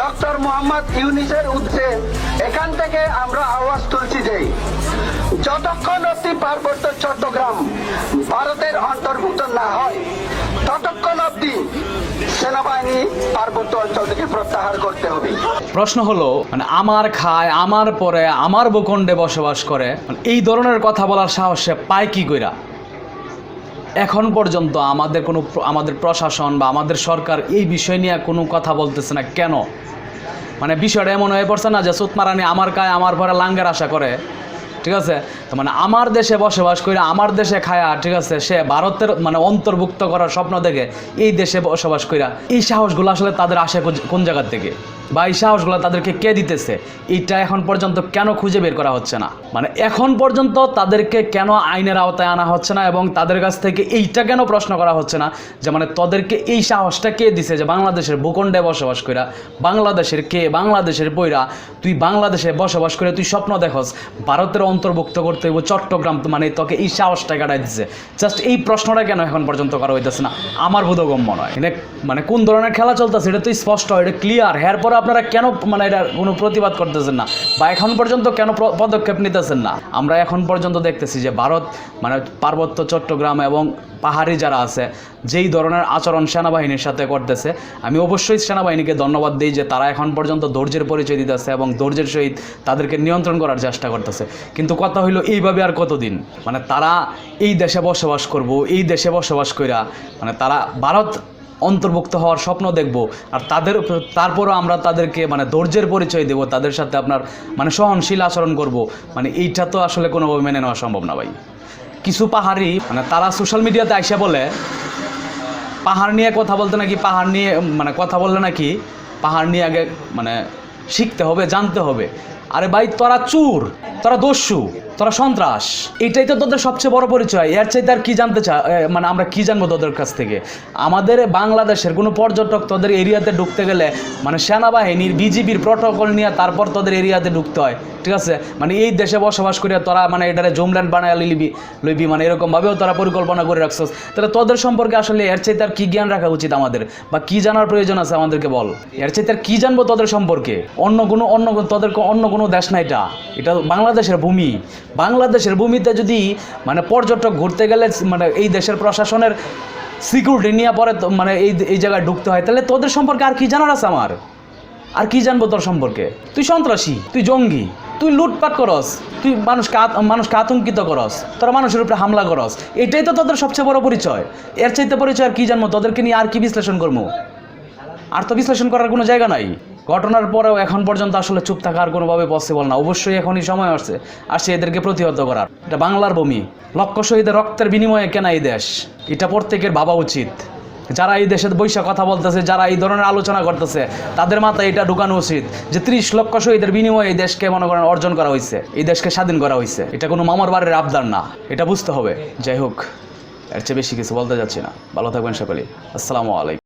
Doctor Mohammad ইউনিসের উদ্দেশ্যে এখান থেকে আমরা আওয়াজ তুলছি যে যতক্ষণ অব্দি পার্বত্য চট্টগ্রাম ভারতের অন্তর্ভুক্ত না হয়, ততক্ষণ অব্দি সেনাবাহিনী পার্বত্য অঞ্চল থেকে প্রত্যাহার করতে হবে। প্রশ্ন হলো মানে আমার খায়, আমার পরে, আমার ভূখণ্ডে বসবাস করে মানে এই ধরনের কথা বলার সাহস সে পায় কি কইরা? এখন পর্যন্ত আমাদের কোনো আমাদের প্রশাসন বা আমাদের সরকার এই বিষয় নিয়ে কোনো কথা বলতেছে না। কেন? মানে বিষয়টা এমন হয়ে পড়ছে না যে সুতমারানি আমার কায় আমার ভরা লাঙ্গের আশা করে। ঠিক আছে? মানে আমার দেশে বসবাস করে আমার দেশে খায়া, ঠিক আছে, সে ভারতের মানে অন্তর্ভুক্ত করার স্বপ্ন দেখে এই দেশে বসবাস কইরা এই সাহসগুলো আসলে তাদের আসে কোন- জায়গার থেকে? বা এই সাহসগুলো তাদেরকে কে দিতেছে? এইটা এখন পর্যন্ত কেন খুঁজে বের করা হচ্ছে না? মানে এখন পর্যন্ত তাদেরকে কেন আইনের আওতায় আনা হচ্ছে না এবং তাদের কাছ থেকে এইটা কেন প্রশ্ন করা হচ্ছে না? যে মানে তাদেরকে এই সাহসটা কে দিছে যে বাংলাদেশের ভূখণ্ডে বসবাস কইরা, বাংলাদেশের কে, বাংলাদেশের বইরা, তুই বাংলাদেশে বসবাস করে তুই স্বপ্ন দেখস, ভারতের অন্তর্ভুক্ত করতে হইব চট্টগ্রাম মানে তোকে এই সাহসটা কাটাই দিছে। জাস্ট এই প্রশ্নটা কেন এখন পর্যন্ত করা হইতেছে না? আমার বোধগম্য নয়। এটা মানে কোন ধরনের খেলা চলতেছে, এটা তো স্পষ্ট, এটা ক্লিয়ার এর পরে আপনারা কেন মানে এটা কোনো প্রতিবাদ করতেছেন না? বা এখন পর্যন্ত কেন পদক্ষেপ নিতেছেন না? আমরা এখন পর্যন্ত দেখতেছি যে ভারত মানে পার্বত্য চট্টগ্রাম এবং পাহাড়ি যারা আছে, যেই ধরনের আচরণ সেনাবাহিনীর সাথে করতেছে, আমি অবশ্যই সেনাবাহিনীকে ধন্যবাদ দিই যে তারা এখন পর্যন্ত ধৈর্যের পরিচয় দিতেছে এবং ধৈর্যের সহিত তাদেরকে নিয়ন্ত্রণ করার চেষ্টা করতেছে। কিন্তু কথা হইল এইভাবে আর কতদিন? মানে তারা এই দেশে বসবাস করব, এই দেশে বসবাস কইরা মানে তারা ভারত অন্তর্ভুক্ত হওয়ার স্বপ্ন দেখব, আর তাদের তারপরও আমরা তাদেরকে মানে ধৈর্যের পরিচয় দেব, তাদের সাথে আপনার মানে সহনশীল আচরণ করব মানে এইটা তো আসলে কোনোভাবে মেনে নেওয়া সম্ভব না ভাই। কিছু পাহাড়ি মানে তারা সোশ্যাল মিডিয়াতে আইসা বলে, পাহাড় নিয়ে কথা বলতে নাকি পাহাড় নিয়ে মানে কথা বললে নাকি পাহাড় নিয়ে আগে মানে শিখতে হবে, জানতে হবে। আরে ভাই, তোরা চুর, তোরা দস্যু, তোরা সন্ত্রাস। এটাই তো তোদের সবচেয়ে বড় পরিচয়। এর চাইতে আর কি জানতে চা মানে আমরা কি জানব তোদের কাছ থেকে? আমাদের বাংলাদেশের কোনো পর্যটক তোদের এরিয়াতে ঢুকতে গেলে মানে সেনাবাহিনীর, বিজিবির প্রটোকল নিয়ে তারপর তোদের এরিয়াতে ঢুকতে হয়। ঠিক আছে? মানে এই দেশে বসবাস করিয়া তোরা মানে এটারে জুমল্যান্ড বানায় লিবি লইবি মানে এরকমভাবেও তোরা পরিকল্পনা করে রাখছস। তাহলে তোদের সম্পর্কে আসলে এর চাইতে আর কি জ্ঞান রাখা উচিত আমাদের? বা কি জানার প্রয়োজন আছে আমাদেরকে বল? এর চাইতে আর কি জানব তোদের সম্পর্কে? অন্য কোনো অন্য তোদের অন্য কোনো দেশ না এটা। এটা বাংলাদেশের ভূমি। বাংলাদেশের ভূমিতে যদি মানে পর্যটক ঘুরতে গেলে মানে এই দেশের প্রশাসনের সিকিউরিটি নিয়ে পরে মানে এই এই জায়গায় ঢুকতে হয়, তাহলে তোদের সম্পর্কে আর কি জানার আছে আমার? আর কি জানব তোর সম্পর্কে? তুই সন্ত্রাসী, তুই জঙ্গি, তুই লুটপাট করস, তুই মানুষকে মানুষকে আতঙ্কিত করস, তোরা মানুষের উপরে হামলা করস, এটাই তো তোদের সবচেয়ে বড় পরিচয়। এর চাইতে পরিচয় আর কি জানব? তোদেরকে নিয়ে আর কি বিশ্লেষণ করব? আর তো বিশ্লেষণ করার কোনো জায়গা নাই। ঘটনার পরেও এখন পর্যন্ত আসলে চুপ থাকা আর কোনোভাবে পসিবল না। অবশ্যই এখনই সময় আসছে আসছে এদেরকে প্রতিহত করার। এটা বাংলার ভূমি লক্ষ শহীদের রক্তের বিনিময়ে কেনা এই দেশ। এটা প্রত্যেকের ভাবা উচিত। যারা এই দেশের বৈশা কথা বলতেছে, যারা এই ধরনের আলোচনা করতেছে, তাদের মাথায় এটা ঢুকানো উচিত যে ত্রিশ লক্ষ শহীদের বিনিময়ে এই দেশকে মনে করেন অর্জন করা হয়েছে, এই দেশকে স্বাধীন করা হয়েছে। এটা কোনো মামার বাড়ির আবদার না। এটা বুঝতে হবে। যাই হোক, এর চেয়ে বেশি কিছু বলতে যাচ্ছি না। ভালো থাকবেন সকলেই। আসসালামু আলাইকুম।